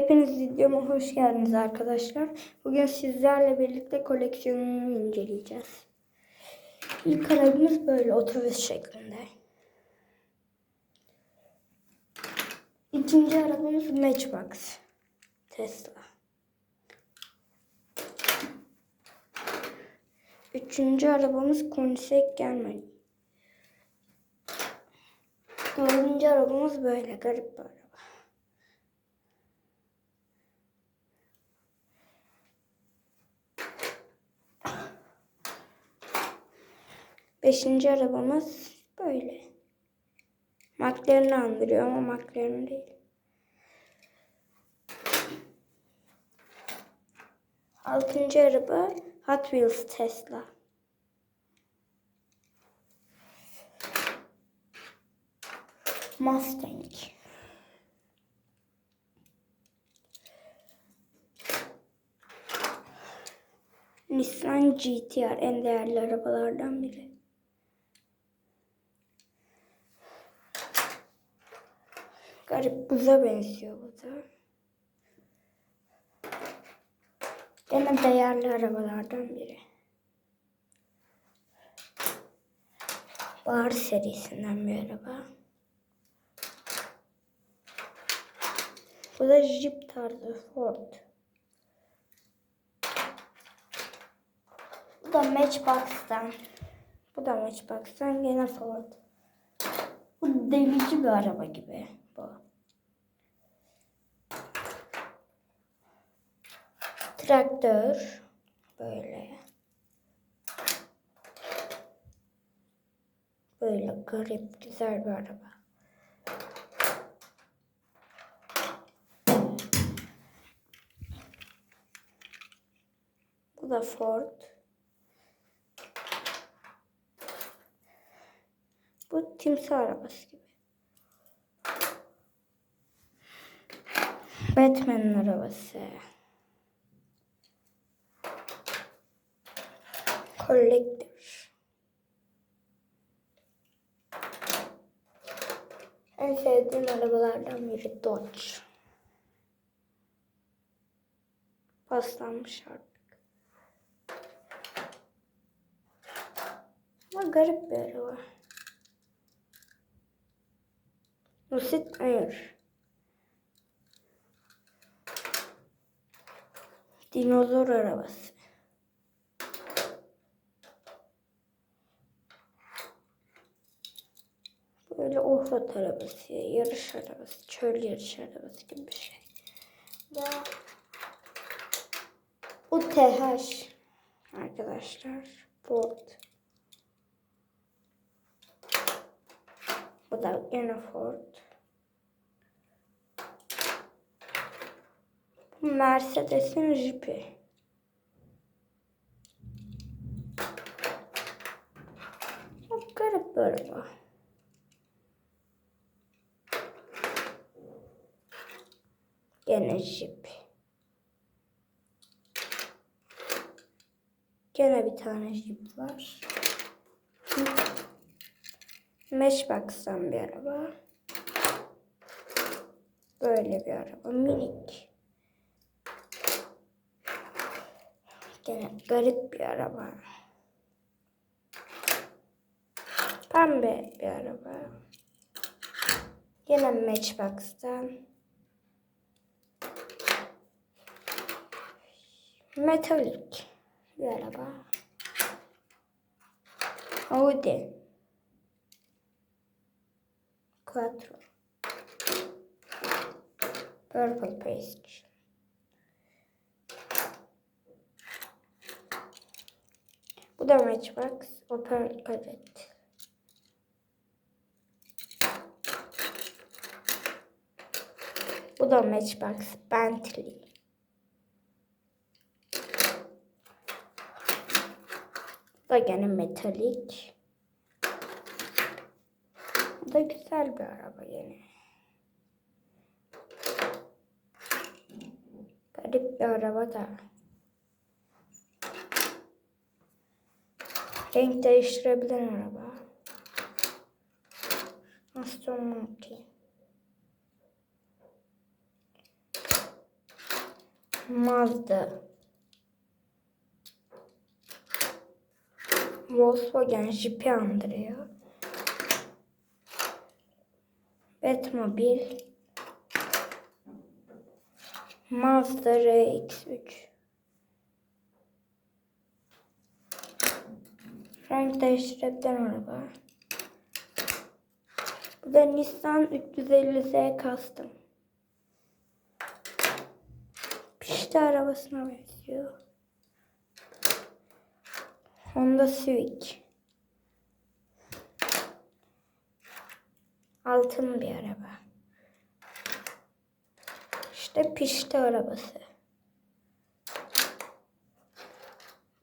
Hepiniz videoma hoş geldiniz arkadaşlar. Bugün sizlerle birlikte koleksiyonumu inceleyeceğiz. İlk arabamız böyle otobüs şeklinde. İkinci arabamız Matchbox. Tesla. Üçüncü arabamız Koenigsegg Germany. Dördüncü arabamız böyle garip bir araba. Beşinci arabamız böyle. McLaren'i andırıyor ama McLaren değil. Altıncı araba Hot Wheels Tesla. Mustang. Nissan GTR en değerli arabalardan biri. Garip buza benziyor bu da. Gene değerli arabalardan biri. Bahar serisinden bir araba. Bu da Jeep tarzı Ford. Bu da Matchbox'tan. Bu da Matchbox'tan gene Ford. Bu delici bir araba gibi bu. Traktör böyle. Böyle garip güzel bir araba. Bu da Ford. Bu timsah arabası gibi. Batman'in arabası. Collector. En sevdiğim arabalardan biri Dodge. Paslanmış artık. Ama garip bir araba. Lucid Air. Dinozor arabası. Böyle offroad arabası, yarış arabası, çöl yarış arabası gibi bir şey. Ya UTH arkadaşlar. Ford. Bu da yine Ford. Mercedes'in Jeep'i. Çok garip bir araba. Jeep. Gene bir tane Jeep var. Matchbox'tan bir araba. Böyle bir araba. Minik. Gene garip bir araba. Pembe bir araba. Yine Matchbox'tan. Metalik bir araba. Audi. Quattro. Purple Paste. Bu da Matchbox. Opel Kadett. Bu da Matchbox. Bentley. Da gene metalik. Bu da güzel bir araba yine. Garip bir araba da. Renk değiştirebilen araba. Aston Martin. Mazda. Volkswagen Jeep'i andırıyor. Batmobil. Mazda RX-3. Renk değiştirebilen araba. Bu da Nissan 350Z Custom. Pişti arabasına benziyor. Honda Civic. Altın bir araba. İşte pişti arabası.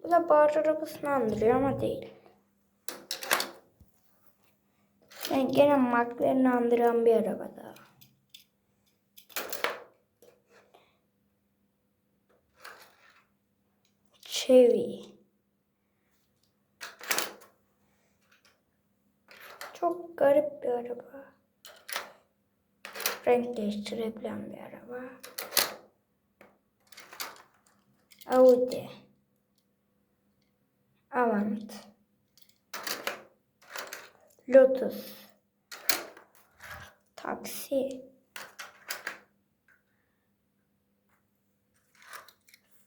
Bu da bar arabasını andırıyor ama değil. Yani gene McLaren'i andıran bir araba daha. Chevy. Çok garip bir araba. Renk değiştirebilen bir araba. Audi. Avant. Lotus. Taksi.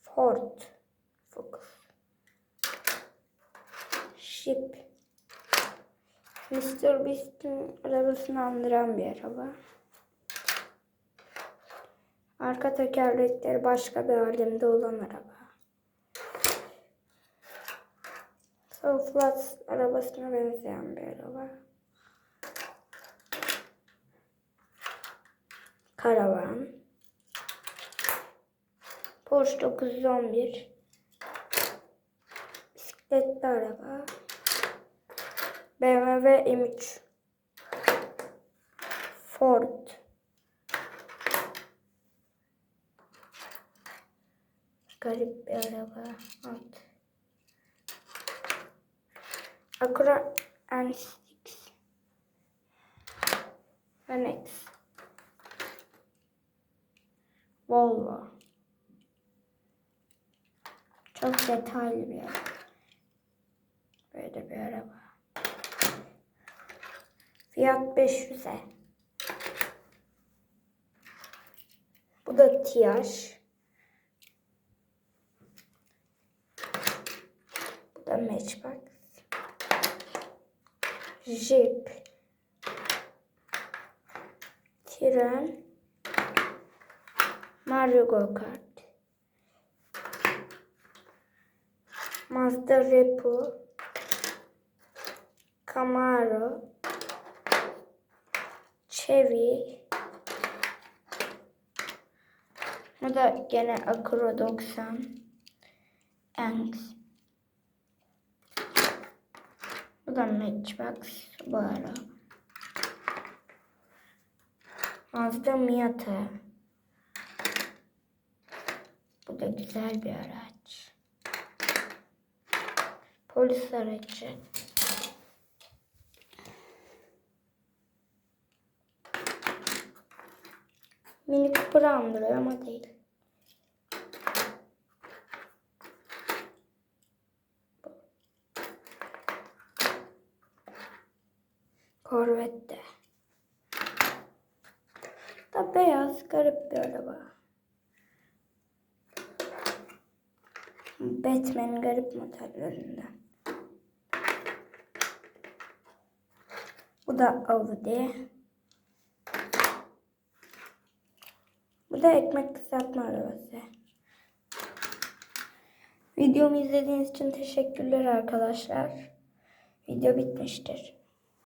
Ford. Focus. Jeep. Mr. Beast'in arabasını andıran bir araba. Arka tekerlekleri başka bir alemde olan araba. Soulflat arabasına benzeyen bir araba. Karavan. Porsche 911. Bisikletli araba. BMW M3. Ford. Garip bir araba. Alt. Acura N6. NX. Volvo. Çok detaylı bir araba. Böyle bir araba. Fiyat 500'e. Bu da Tiyaş. Bu da Matchbox. Jeep. Tren. Mario Go Kart. Mazda Repo. Camaro. Chevy. Bu da gene Acura 90. Enx. Bu da Matchbox Subaru. Mazda Miata. Bu da güzel bir araç. Polis aracı. Mini Cooper andırıyor ama değil. Corvette. Da beyaz garip bir araba. Batman'in garip modellerinden. Bu da Audi. Da ekmek kızartma arabası. Videomu izlediğiniz için teşekkürler arkadaşlar. Video bitmiştir.